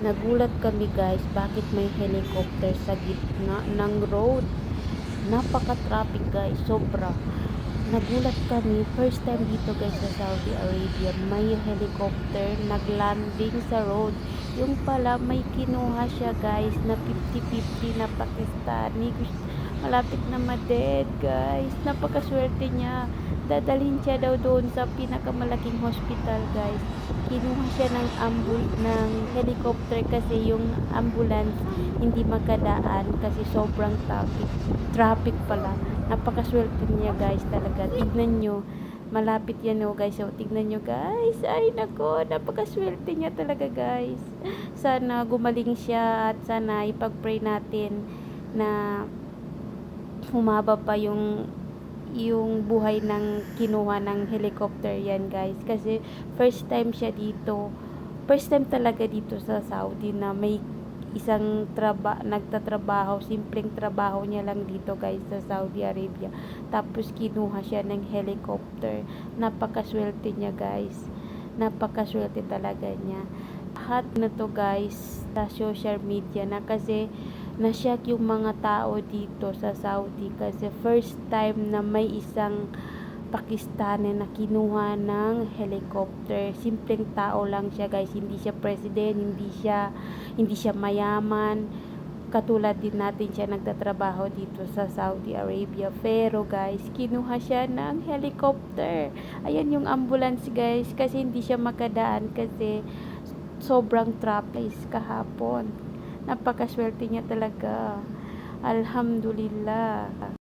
Nagulat kami guys, bakit may helicopter sa gitna ng road? Napaka-traffic guys, sobra. Nagulat kami, first time dito guys sa Saudi Arabia, may helicopter naglanding sa road. Yung pala may kinuha siya guys na 50-50 na Pakistani. Gusto- Malapit na ma-dead guys. Napakaswerte niya. Dadalhin siya daw doon sa pinakamalaking hospital guys. Kinuha siya ng ambul ng helicopter kasi yung ambulance hindi makadaan kasi sobrang traffic. Traffic pala. Napakaswerte niya guys talaga. Tignan nyo. Malapit yan oh guys. So, tignan nyo guys. Ay nako, napakaswerte niya talaga guys. Sana gumaling siya at sana ipag-pray natin na humaba pa yung yung buhay ng kinuha ng helicopter yan guys. Kasi first time siya dito first time talaga dito sa Saudi na may isang traba nagtatrabaho simpleng trabaho niya lang dito guys sa Saudi Arabia. Tapos kinuha siya ng helicopter. Napakaswerte niya guys. Napakaswerte talaga niya. Lahat na to guys sa social media na. Kasi nasyak yung mga tao dito sa Saudi kasi first time na may isang Pakistani na kinuha ng helicopter. Simpleng tao lang siya guys, hindi siya president, hindi siya hindi siya mayaman. Katulad din natin siya nagtatrabaho dito sa Saudi Arabia. Pero guys, kinuha siya ng helicopter. Ayan yung ambulance guys kasi hindi siya makadaan kasi sobrang traffic kahapon napakaswerte niya talaga. Alhamdulillah.